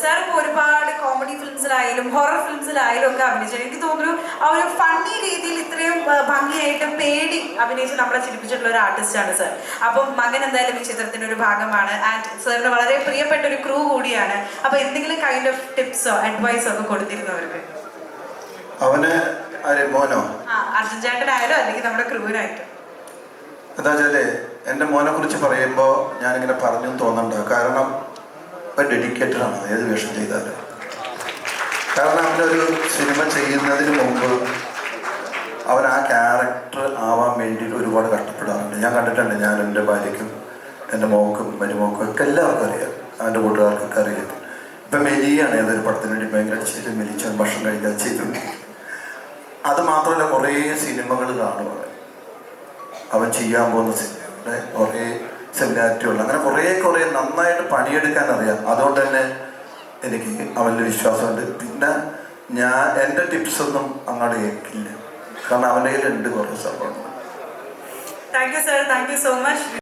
Sir ഇപ്പോൾ ഒരുപാട് comedy ഫിലിംസിലായാലും horror ഫിലിംസിലായാലും ഒക്കെ അഭിനയിച്ചു. എനിക്ക് തോന്നുന്നു ആ ഒരു ഫണ്ണി രീതിയിൽ ഇത്രയും ഭംഗിയായിട്ട് പേടി അഭിനയിച്ച് നമ്മളെ ചിരിപ്പിച്ചിട്ടുള്ള ഒരു ആർട്ടിസ്റ്റാണ് സാർ അപ്പം മകൻ എന്തായാലും ഈ ചിത്രത്തിന്റെ ഒരു ഭാഗമാണ്. ആൻഡ് സാറിന് വളരെ പ്രിയപ്പെട്ട ഒരു ക്രൂ കൂടിയാണ്. അപ്പോൾ എന്തെങ്കിലും കൈൻഡ് ഓഫ് ടിപ്സോ അഡ്വൈസോ ഒക്കെ കൊടുത്തിരുന്നവർക്ക്? അവന് മോനോ? അർജുൻ ചേട്ടനായാലും അല്ലെങ്കിൽ നമ്മുടെ ക്രൂവിനായിട്ടും എന്താ വെച്ചാൽ എന്റെ മോനെ കുറിച്ച് പറയുമ്പോൾ ഞാനിങ്ങനെ പറഞ്ഞു തോന്നണ്ട. കാരണം ഇപ്പം ഡെഡിക്കേറ്റഡ് ആണ്. ഏത് വേഷം ചെയ്താലും. കാരണം അവനൊരു സിനിമ ചെയ്യുന്നതിന് മുമ്പ് അവൻ ആ ക്യാരക്ടർ ആവാൻ വേണ്ടിയിട്ട് ഒരുപാട് കഷ്ടപ്പെടാറുണ്ട്. ഞാൻ കണ്ടിട്ടുണ്ട് ഞാൻ എന്റെ ഭാര്യയ്ക്കും എന്റെ മോക്കും മരുമോക്കും ഒക്കെ എല്ലാവർക്കും അറിയാം. അവന്റെ കൂട്ടുകാർക്കൊക്കെ അറിയാം. ഇപ്പം മെലിയാണ്. ഏതൊരു പടത്തിന് വേണ്ടി ഭയങ്കര ചെയ്ത് മെലിച്ച ഭക്ഷണം കഴിക്കാൻ ചെയ്തു അത് മാത്രമല്ല കുറേ സിനിമകൾ കാണും അവൻ. ചെയ്യാൻ പോകുന്ന സിനിമകളെ കുറേ സിമിലാരിറ്റി ഉള്ള. അങ്ങനെ കുറേ കുറേ നന്നായിട്ട് പണിയെടുക്കാൻ അറിയാം. അതുകൊണ്ട് തന്നെ എനിക്ക് അവന്റെ വിശ്വാസമുണ്ട്. പിന്നെ ഞാൻ എന്റെ ടിപ്സ് ഒന്നും അങ്ങോട്ട് കേൾക്കില്ല. കാരണം അവന്റെ കയ്യിലുണ്ട് കുറേ സംഭവങ്ങൾ. Thank you sir thank you so much